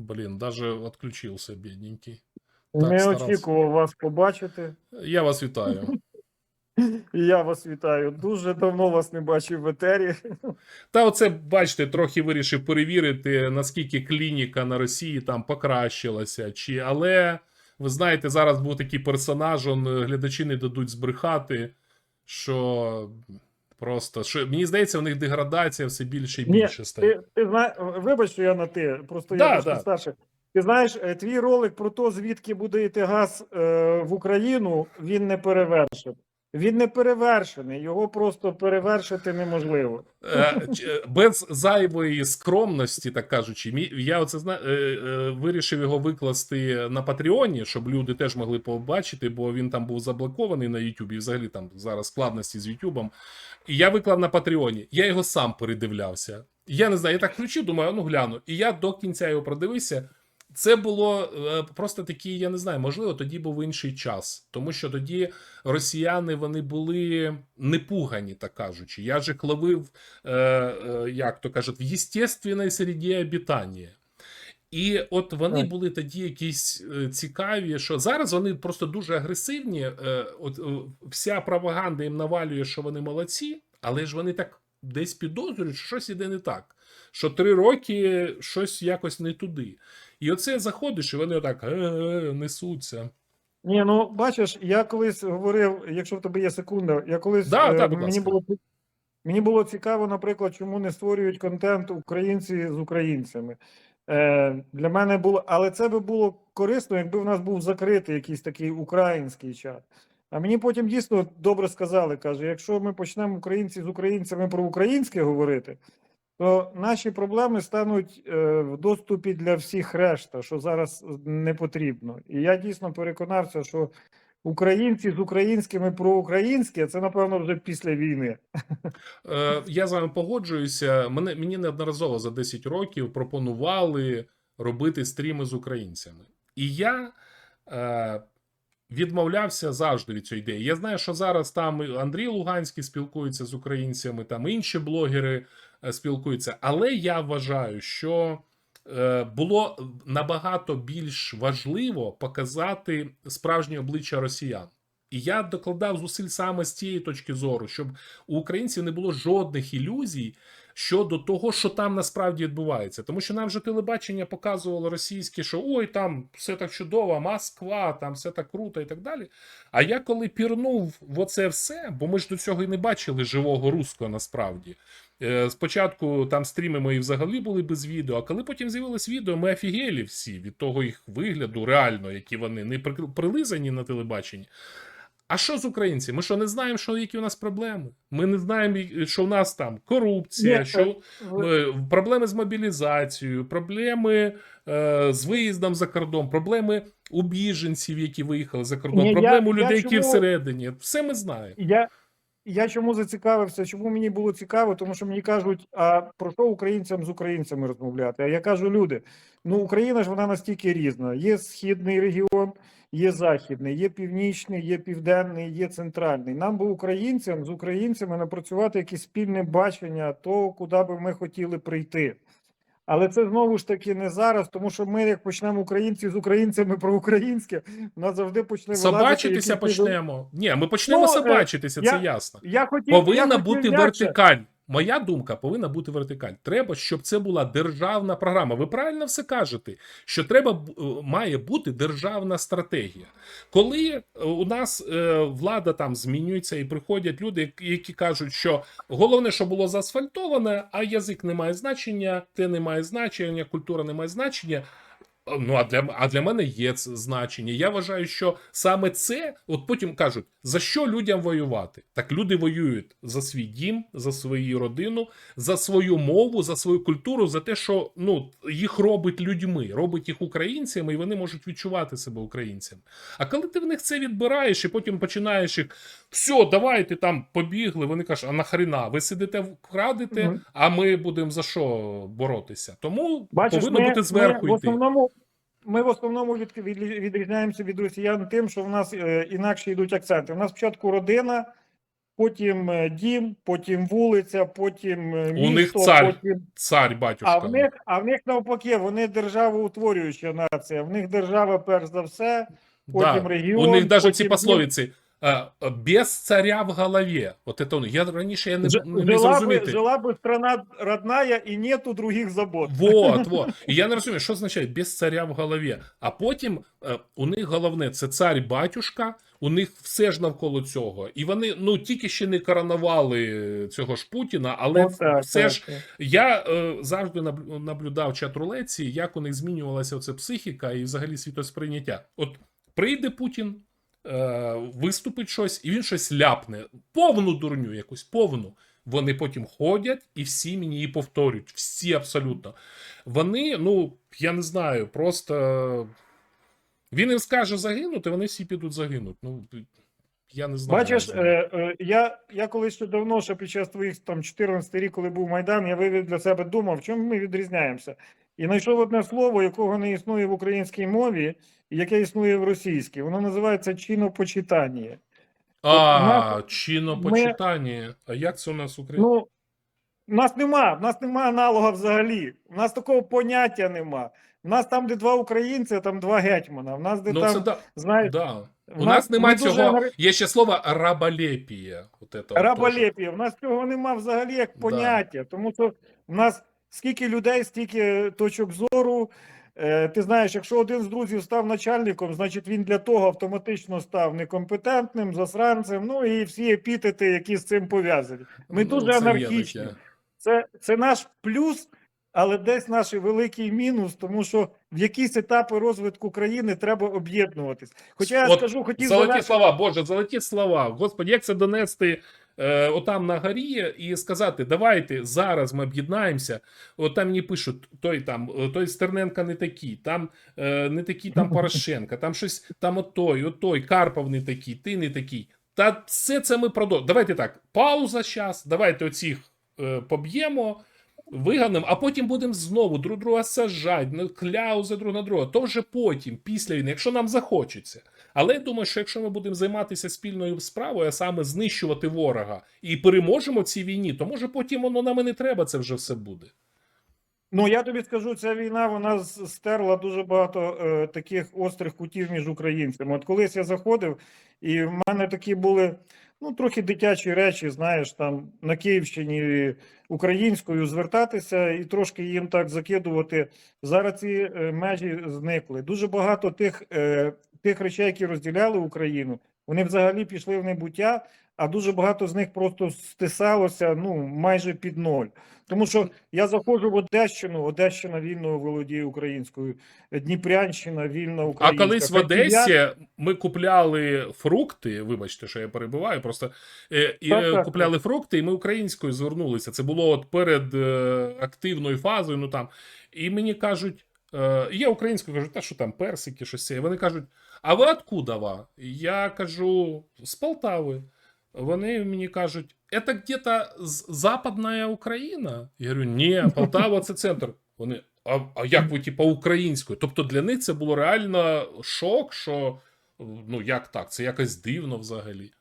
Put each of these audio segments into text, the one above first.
Блін, даже відключився, бідненький. Не старався. очікував вас побачити. Я вас вітаю. І я вас вітаю. Дуже давно вас не бачив в етері. Та оце, бачите, трохи вирішив перевірити, наскільки клініка на Росії там покращилася. Чи... Але ви знаєте, зараз був такий персонаж, он, глядачі не дадуть збрехати, що просто що, мені здається, у них деградація все більше і більше стає. Ти, ти зна... Вибач, що я на ти, просто Да, я да. старше. Ти знаєш, е, твій ролик про те, звідки буде йти газ е, в Україну, він не перевершив. Він не перевершений, його просто перевершити неможливо. Е, е, без зайвої скромності, так кажучи, я оце зна... е, вирішив його викласти на Патреоні, щоб люди теж могли побачити, бо він там був заблокований на Ютубі, взагалі там зараз складності з Ютубом. І я виклав на Патреоні. Я його сам передивлявся. Я не знаю, я так включив, думаю, ну гляну. І я до кінця його продивився. Це було е, просто такий, я не знаю, можливо, тоді був інший час, тому що тоді росіяни вони були непугані, так кажучи. Я же ловив, е, е, як то кажуть, в естественній середі обітання. І от вони були тоді якісь цікаві, що зараз вони просто дуже агресивні. От вся пропаганда їм навалює, що вони молодці, але ж вони так десь підозрюють, що щось іде не так. Що три роки щось якось не туди. І оце заходиш, і вони отак е-е, несуться. Ні, ну бачиш, я колись говорив, якщо в тебе є секунда, я колись Да, е, да, будь мені ласка. було мені було цікаво, наприклад, чому не створюють контент українці з українцями. Е, для мене було, але це би було корисно, якби в нас був закритий якийсь такий український чат. А мені потім дійсно добре сказали, каже, якщо ми почнемо українці з українцями про українське говорити, то наші проблеми стануть е, в доступі для всіх решта, що зараз не потрібно. І я дійсно переконався, що українці з українськими проукраїнське це напевно вже після війни. Е, я з вами погоджуюся. Мене мені неодноразово за 10 років пропонували робити стріми з українцями. І я е, відмовлявся завжди від цієї ідеї. Я знаю, що зараз там Андрій Луганський спілкується з українцями, там інші блогери спілкуються. Але я вважаю, що е, було набагато більш важливо показати справжнє обличчя росіян. І я докладав зусиль саме з цієї точки зору, щоб у українців не було жодних ілюзій щодо того, що там насправді відбувається. Тому що нам вже телебачення показувало російське, що ой, там все так чудово, Москва, там все так круто і так далі. А я коли пірнув в оце все, бо ми ж до цього і не бачили живого руського насправді. Е, Спочатку там стріми мої взагалі були без відео, а коли потім з'явилось відео, ми офігелі всі від того їх вигляду, реально, які вони не при- прилизані на телебаченні. А що з українцями? Ми що не знаємо, що які у нас проблеми? Ми не знаємо, що у нас там корупція, Ні, що е, проблеми з мобілізацією, проблеми е, з виїздом за кордон, проблеми у біженців, які виїхали за кордон, Ні, я- проблеми у я людей, які чому- всередині. Все ми знаємо. Я, я чому зацікавився? Чому мені було цікаво? Тому що мені кажуть, а про що українцям з українцями розмовляти? А я кажу, люди, ну Україна ж вона настільки різна. Є східний регіон, є західний, є північний, є південний, є центральний. Нам би українцям з українцями напрацювати якесь спільне бачення того, куди би ми хотіли прийти. Але це знову ж таки не зараз, тому що ми, як почнемо українці з українцями про українське, у нас завжди почне Собачитися почнемо. Ні, ми почнемо Ну, е, собачитися, я- це ясно. Я хотів, я Повинна хотів бути вертикаль. Моя думка повинна бути вертикаль. Треба, щоб це була державна програма. Ви правильно все кажете, що треба е, має бути державна стратегія. Коли е, у нас е, влада там змінюється і приходять люди, які- кажуть, що головне, що було заасфальтоване, а язик не має значення, те не має значення, культура не має значення. Ну, а для, а для мене є це значення. Я вважаю, що саме це, от потім кажуть, за що людям воювати? Так люди воюють за свій дім, за свою родину, за свою мову, за свою культуру, за те, що ну, їх робить людьми, робить їх українцями, і вони можуть відчувати себе українцями. А коли ти в них це відбираєш і потім починаєш їх, все, давайте там побігли, вони кажуть, а нахрена, ви сидите крадете, Мгм. а ми будемо за що боротися? Тому Бачиш, повинно ми, бути зверху ми в основному, ми в основному від, від, відрізняємося від росіян тим, що в нас е, інакше йдуть акценти. У нас спочатку родина, потім е, дім, потім вулиця, потім е, місто, У них цар, потім. Царь, батюшка. А в них, а в них навпаки, вони державоутворююча нація. В них держава перш за все, потім да. регіон. У них навіть ці потім пословиці. Е, Без царя в голові. От у. Я раніше я не, не жила, бы, зрозуміти. жила бы страна родная и нету других забот. Вот, вот. І я не розумію, що означає без царя в голові. А потім е, у них головне це цар батюшка, у них все ж навколо цього. І вони ну тільки ще не коронували цього ж Путіна, але От так, все так, ж так. я е, завжди наблюдав чат рулеці, як у них змінювалася оця психіка і взагалі світосприйняття. От прийде Путін, е, виступить щось, і він щось ляпне. Повну дурню якусь, повну. Вони потім ходять і всі мені її повторюють. Всі абсолютно. Вони, ну, я не знаю, просто. Він їм скаже загинути, вони всі підуть загинуть. Ну, я не знаю. Бачиш, е, е, я, я колись ще давно, ще під час твоїх там 14 рік, коли був Майдан, я вивів для себе думав, в чому ми відрізняємося. І знайшов одне слово, якого не існує в українській мові, і яке існує в російській. Воно називається чинопочитання. а, ми- чинопочитання. А як це у нас в Україні? Ну, в нас нема, в нас нема аналога взагалі. У нас такого поняття нема. У нас там, де два українці, там два гетьмана. В нас де ну, там, да, знаєш, да. в У нас немає дуже цього. Є ще слово раболепія. От. Раболепія. В нас цього нема взагалі як Да. поняття. Тому що в нас скільки людей, стільки точок зору. Е, Ти знаєш, якщо один з друзів став начальником, значить він для того автоматично став некомпетентним, засранцем. Ну і всі епітети, які з цим пов'язані. Ми Ну, дуже це анархічні. Це, це наш плюс, але десь наш великий мінус, тому що в якісь етапи розвитку країни треба об'єднуватись. Хоча я От скажу, хотів Золоті завершити- слова, Боже, золоті слова. Господи, як це донести е, отам на горі і сказати: давайте зараз ми об'єднаємося. От там мені пишуть, той там, е, той Стерненка не такий, там е, не такий там Порошенка, там щось, там от той, от той, Карпов не такий, ти не такий. Та все це ми продовжуємо. Давайте так, пауза зараз, давайте оцих е, поб'ємо. Виганемо, а потім будемо знову друг друга сажати, ну, кляузи друг на друга. То вже потім, після війни, якщо нам захочеться. Але я думаю, що якщо ми будемо займатися спільною справою, а саме знищувати ворога і переможемо в цій війні, то може потім воно нам і не треба, це вже все буде. Ну я тобі скажу, ця війна вона стерла дуже багато е, таких острих кутів між українцями. От колись я заходив, і в мене такі були ну трохи дитячі речі, знаєш, там на Київщині українською звертатися і трошки їм так закидувати. Зараз ці е, межі зникли. Дуже багато тих, е, тих речей, які розділяли Україну, вони взагалі пішли в небуття. А дуже багато з них просто стисалося ну майже під ноль. Тому що я заходжу в Одещину, Одещина вільно володіє українською, Дніпрянщина вільна А колись в Одесі ми купляли фрукти. Вибачте, що я перебуваю, просто е, і Так, е, так, купляли фрукти, і ми українською звернулися. Це було от перед е, активною фазою. Ну там, і мені кажуть, е, я українською кажу, та що там персики, щось. Вони кажуть, а ви откуда ва? Я кажу, з Полтави. Вони мені кажуть, це где-то Западна Україна? Я говорю, ні, Полтава це центр. Вони, а, а як ви, типа, українською? Тобто для них це було реально шок, що ну як так, це якось дивно взагалі.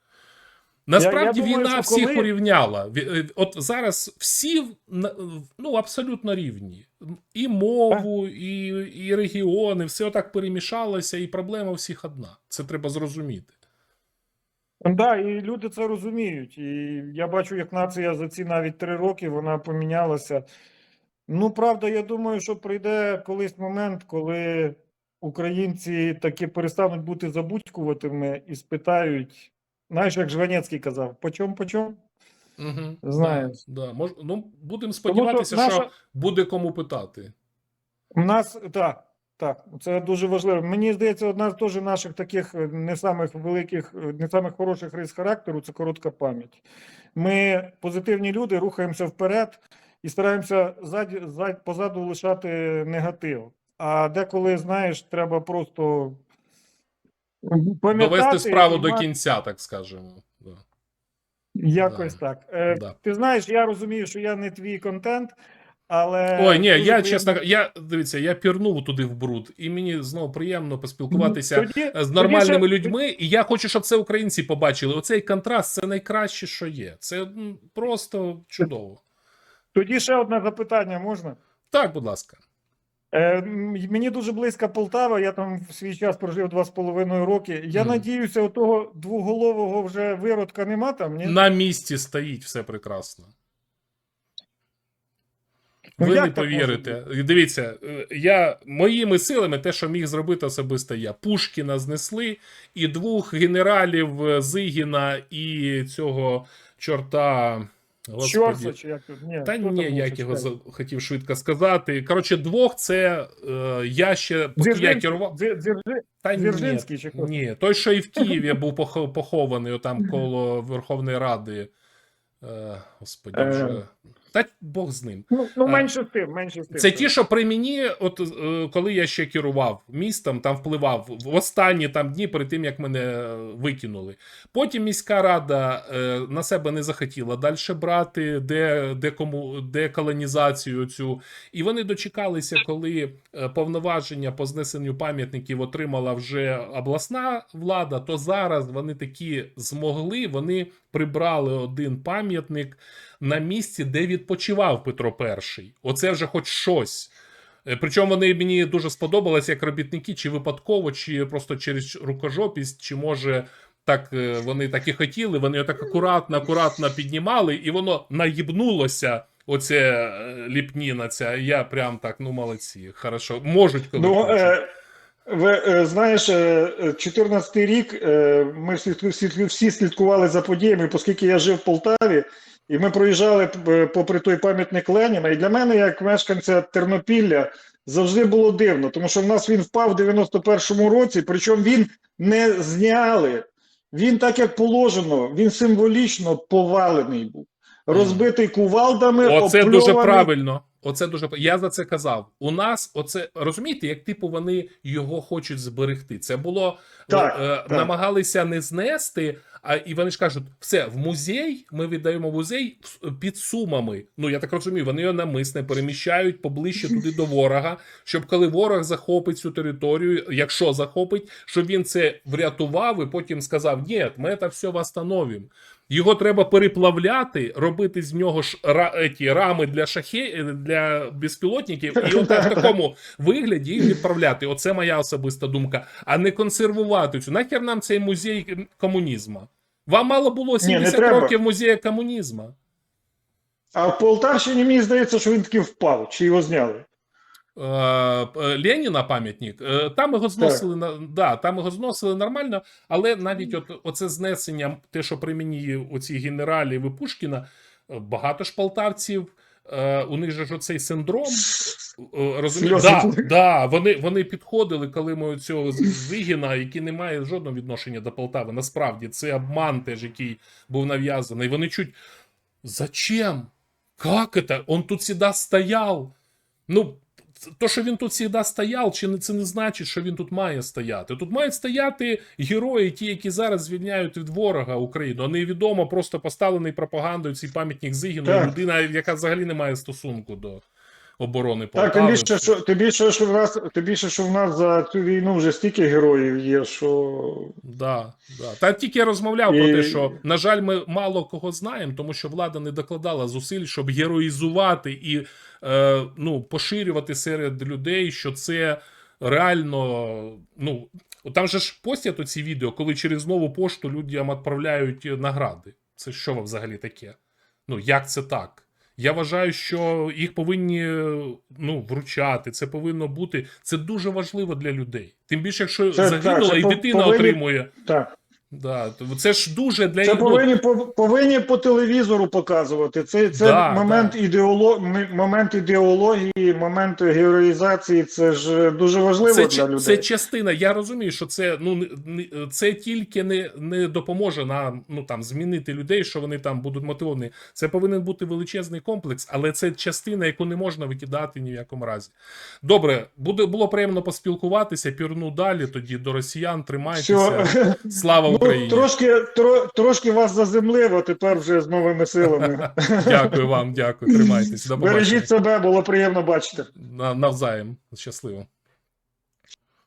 Насправді я думаю, війна всіх коли- урівняла. Е, От зараз всі ну, абсолютно рівні. І мову, і, і регіони, все отак перемішалося, і проблема всіх одна. Це треба зрозуміти. Да, і люди це розуміють. І я бачу, як нація за ці навіть три роки вона помінялася. Ну, правда, я думаю, що прийде колись момент, коли українці таки перестануть бути забудькуватими і спитають, знаєш, як Жванецький казав, по чому, по чому? Угу. Знаєш. Да, да. Мож, ну, будемо сподіватися, наша- що буде кому питати. У нас так, так, це дуже важливо. Мені здається, одна з теж наших таких е, не самих великих, е, не самих хороших рис характеру це коротка пам'ять. Ми позитивні люди, рухаємося вперед і стараємося ззаді, ззаді, позаду лишати негатив. А деколи, знаєш, треба просто Довести справу до кінця, так скажемо. Да. Якось Да. так. Е, Да. Ти знаєш, я розумію, що я не твій контент, Але Ой, ні, я приємно- чесно, я дивіться, я пірнув туди в бруд, і мені знову приємно поспілкуватися Тоді- з нормальними ще- людьми. І я хочу, щоб це українці побачили. Оцей контраст це найкраще, що є. Це просто чудово. Тоді ще одне запитання можна? Так, будь ласка. Е, мені дуже близька Полтава, я там в свій час прожив два з половиною роки. Я Мгм. надіюся, у того двоголового вже виродка нема там, ні? На місці стоїть все прекрасно. Ну, Ви не повірите. Дивіться, е, я моїми силами, те, що міг зробити особисто я. Пушкіна знесли, і двох генералів е, Зигіна і цього чорта. Чорса чи як? Ні, Та ні, як його чекає? за- хотів швидко сказати. Коротше, двох це е, я ще поки я керував. Та ні, чи ні, той, що і в Києві був пох- похований отам коло Верховної Ради. Е, господи, Е. вже. Та Бог з ним. Ну, ну менше з тим, менше з тим. Це ті, що при мені, от е, коли я ще керував містом, там впливав в останні там дні перед тим, як мене викинули. Потім міська рада е, на себе не захотіла далі брати де, декому, деколонізацію цю. І вони дочекалися, коли е, повноваження по знесенню пам'ятників отримала вже обласна влада, то зараз вони такі змогли, вони прибрали один пам'ятник на місці, де відпочивав Петро І. Оце вже хоч щось. Е, Причому вони мені дуже сподобалися як робітники, чи випадково, чи просто через рукожопість, чи може. Так е, вони так і хотіли, вони так акуратно, акуратно піднімали, і воно наїбнулося. Оце е, ліпніна ця. Я прям так, ну молодці. Хорошо, можуть коли Ну, хочуть. е, ви знаєш, 14 рік ми всі слідкували за подіями, оскільки я жив в Полтаві, і ми проїжджали е, попри той пам'ятник Леніна. І для мене, як мешканця Тернопілля, завжди було дивно, тому що в нас він впав в 91-му році, причому він не зняли. Він так як положено, він символічно повалений був. Розбитий кувалдами, Оце дуже правильно. Оце дуже я за це казав. У нас оце розумієте, як типу вони його хочуть зберегти. Це було Так, е, так. намагалися не знести. А і вони ж кажуть, все в музей. Ми віддаємо музей під сумами. Ну я так розумію, вони його намисне переміщають поближче туди до ворога, щоб коли ворог захопить цю територію, якщо захопить, щоб він це врятував і потім сказав: Ні, ми це все восстановимо. Його треба переплавляти, робити з нього ж ра, еті, рами для шахе для безпілотників, і отак в такому вигляді їх відправляти. Оце моя особиста думка. А не консервувати цю. Нахер нам цей музей комунізму. Вам мало було не 70 треба. років музею комунізму. А в Полтавщині мені здається, що він таки впав, чи його зняли. Е, е, Леніна пам'ятник. е, Там його зносили на да, там його зносили нормально, але навіть от оце знесення, те, що при мені оці генералів і Пушкіна, багато ж полтавців. У них же ж оцей синдром? Сльози. Да, да, вони, вони підходили, коли ми цього Зигіна, який не має жодного відношення до Полтави. Насправді це обман теж, який був нав'язаний. Вони чуть зачем? Как это? Он тут всегда стоял. Ну, то, що він тут завжди стояв, чи не це не значить, що він тут має стояти. Тут мають стояти герої, ті, які зараз звільняють від ворога Україну. А невідомо просто поставлений пропагандою цей пам'ятник Зигіну, Так. людина, яка взагалі не має стосунку до оборони Так, тим більше, що тим більше, що в нас, тим більше, що в нас за цю війну вже стільки героїв є, що Да, да. Та тільки я розмовляв І- про те, що, на жаль, ми мало кого знаємо, тому що влада не докладала зусиль, щоб героїзувати і е, ну, поширювати серед людей, що це реально. Ну, там же ж постять оці відео, коли через нову пошту людям відправляють награди. Це що взагалі таке? Ну, як це так? Я вважаю, що їх повинні ну, вручати. Це повинно бути. Це дуже важливо для людей. Тим більше, якщо Це- загинула так, це і дитина повинні- отримує. так. Да, це ж дуже для Це повинні по- повинні по телевізору показувати. Це, це Да, момент, да. ідеоло... момент ідеології, момент героїзації. Це ж дуже важливо це, для людей. це частина. Я розумію, що це ну це тільки не, не допоможе нам ну там змінити людей, що вони там будуть мотивовані. Це повинен бути величезний комплекс, але це частина, яку не можна викидати ні в якому разі. Добре, буде було приємно поспілкуватися. Пірну далі. Тоді до росіян тримайтеся. Все. Слава Україні. трошки, тро, трошки вас заземлило, тепер вже з новими силами. Дякую вам, дякую. Тримайтесь. До. Бережіть себе, було приємно бачити. На- Навзаєм. Щасливо.